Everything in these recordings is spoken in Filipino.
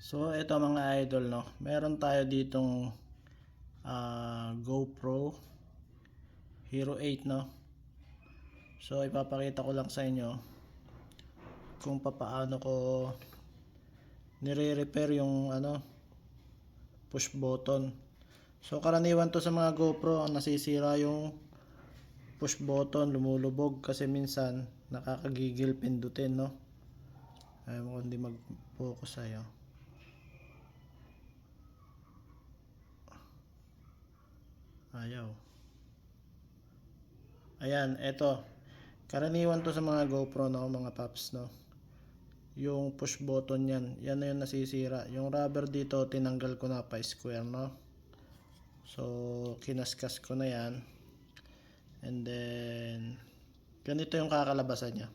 So, ito mga idol, no. Meron tayo ditong ah, GoPro Hero 8, no. So, ipapakita ko lang sa inyo kung papaano ko nire-repair yung ano push button. So, karaniwan to sa mga GoPro ang nasisira yung push button, lumulubog kasi minsan nakakagigil pindutin, no. Ayaw kung hindi mag-focus sa'yo. Ayaw. Ayan, eto. Karaniwan to sa mga GoPro no, mga paps no. Yung push button yan, yan na yung nasisira. Yung rubber dito, tinanggal ko na pa square no. So, kinaskas ko na yan. And then, ganito yung kakalabasan niya.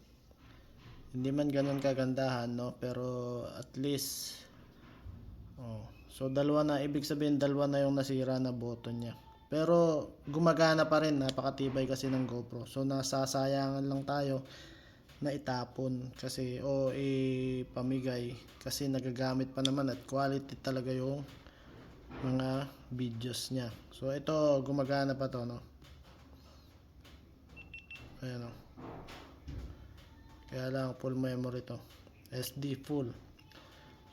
Hindi man ganun kagandahan no, pero at least Oh. So dalawa na ibig sabihin dalawa na yung nasira na button niya. Pero gumagana pa rin, napakatibay kasi ng GoPro. So nasasayangan lang tayo na itapon kasi o ipamigay kasi nagagamit pa naman at quality talaga yung mga videos niya. So ito gumagana pa to no. Ayan o. Kaya lang full memory to. SD full.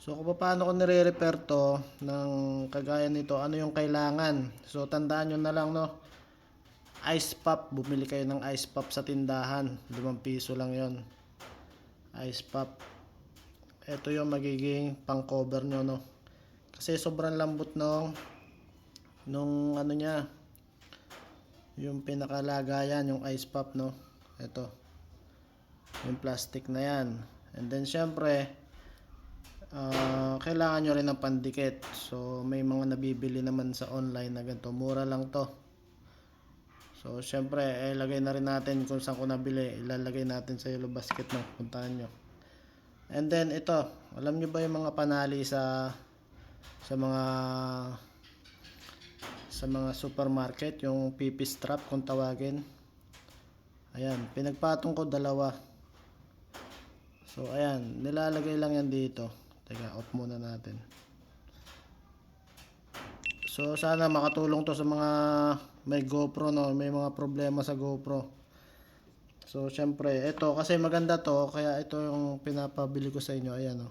So kung paano ko nire-repair to ng kagaya nito, ano yung kailangan. So tandaan nyo na lang no. Ice pop, bumili kayo ng ice pop sa tindahan. 5 piso lang yon Ice pop. Ito yung magiging pang cover nyo no. Kasi sobrang lambot nung nung ano niya yung pinakalagayan yung ice pop no. Ito. Yung plastic na yan. And then syempre Ah, kailangan nyo rin ng pandikit. So, may mga nabibili naman sa online na ganito. Mura lang to. So, syempre, eh, na rin natin kung saan ko nabili. Ilalagay natin sa yellow basket ng puntahan nyo. And then, ito. Alam nyo ba yung mga panali sa sa mga sa mga supermarket, yung PP strap kung tawagin. Ayan, pinagpatong ko dalawa. So, ayan, nilalagay lang yan dito. Teka, off muna natin. So, sana makatulong to sa mga may GoPro, no? May mga problema sa GoPro. So, syempre, ito, kasi maganda to, kaya ito yung pinapabili ko sa inyo. Ayan, no?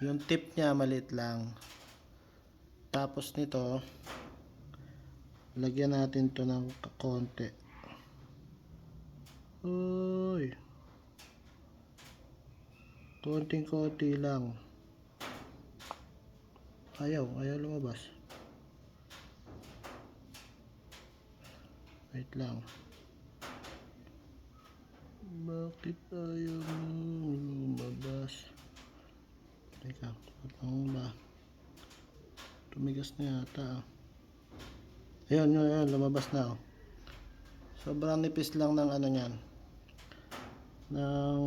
Yung tip niya, maliit lang. Tapos nito, lagyan natin to ng konti. Uy. Konting-konti lang. Ayaw, ayaw lumabas. Wait lang. Bakit ayaw lumabas? Teka, patang ba? Tumigas na yata. ah. Ayun, yun, yun, lumabas na. Oh. Sobrang nipis lang ng ano niyan. Ng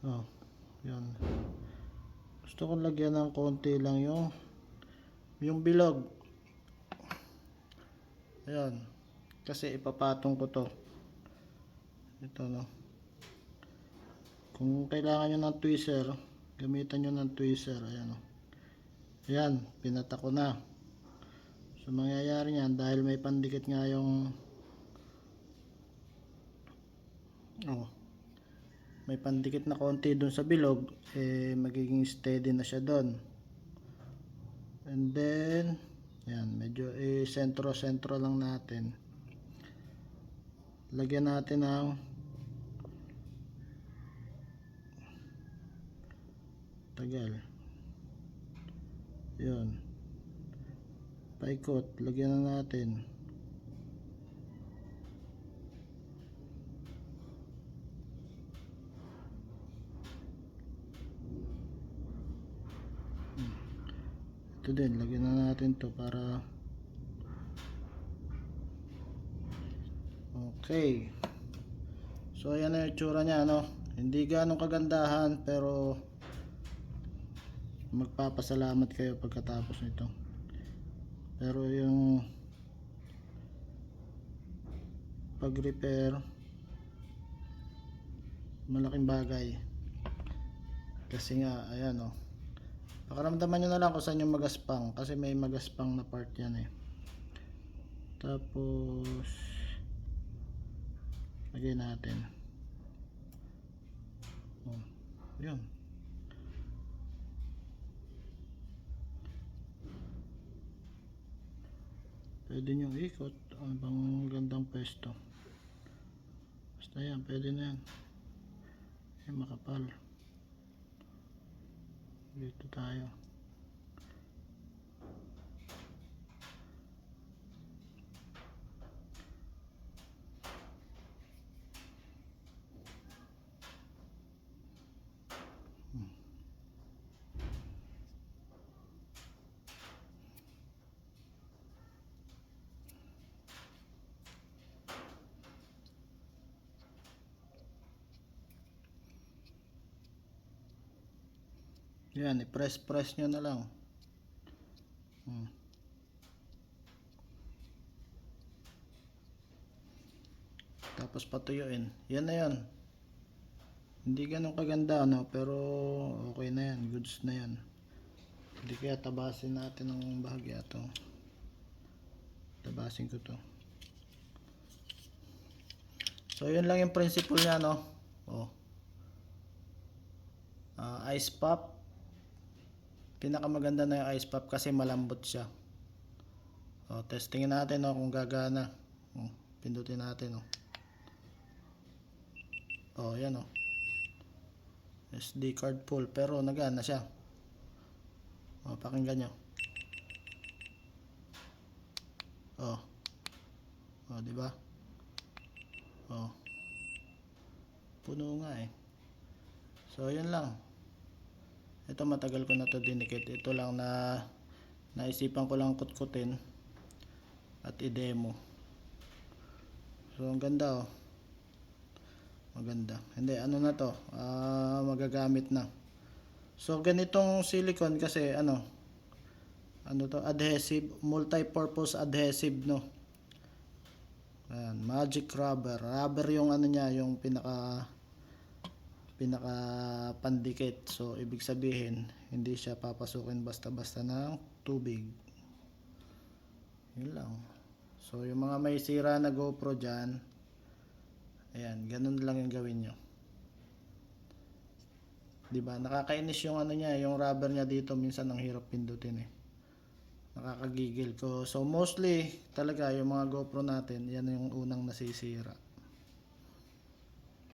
Oh, yan. Gusto kong lagyan ng konti lang yung yung bilog. Ayan. Kasi ipapatong ko to. Ito no. Kung kailangan nyo ng tweezer, gamitan nyo ng tweezer. Ayan o. Ayan, pinata ko na. So, mangyayari niyan, dahil may pandikit nga yung oh, may pandikit na konti dun sa bilog eh magiging steady na siya doon and then yan medyo eh sentro sentro lang natin. Lagyan natin ng tagal. Yun. Paikot. Lagyan na natin ito din. Lagyan na natin to para okay. So ayan na yung tsura nya no? Hindi ganong kagandahan pero magpapasalamat kayo pagkatapos nito. Pero yung pag repair malaking bagay. Kasi nga, ayan oh. Pakaramdaman nyo na lang kung saan yung magaspang. Kasi may magaspang na part yan eh. Tapos, lagay natin. Oh, yun. Pwede nyo ikot. Ang bang gandang pwesto. Basta yan, pwede na yan. Ay, makapal. Dito tayo. Yan, i-press-press nyo na lang. Hmm. Tapos patuyuin. Yan na yan. Hindi ganun kaganda, no? Pero okay na yan. Goods na yan. Hindi kaya tabasin natin ng bahagya to. Tabasin ko to. So, yun lang yung principle niya, no? Oh. Ah, ice pop pinakamaganda na yung ice pop kasi malambot siya. O, testingin natin o, kung gagana. O, pindutin natin o o yan o SD card full pero nagana siya. O pakinggan nyo. O o diba o puno nga eh. So yun lang ito matagal ko na to dinikit. Ito lang na naisipan ko lang kutkutin at i-demo. So ang ganda oh. Maganda. Hindi ano na to? Ah, magagamit na. So ganitong silicone kasi ano ano to adhesive, multi-purpose adhesive no. Ayan, magic rubber. Rubber yung ano niya, yung pinaka pinaka pandikit. So, ibig sabihin, hindi siya papasukin basta-basta ng tubig. Yun lang. So, yung mga may sira na GoPro dyan, ayan, ganun lang yung gawin nyo. Diba? Nakakainis yung ano niya, yung rubber niya dito, minsan ang hirap pindutin eh. Nakakagigil ko. So, mostly, talaga, yung mga GoPro natin, yan yung unang nasisira.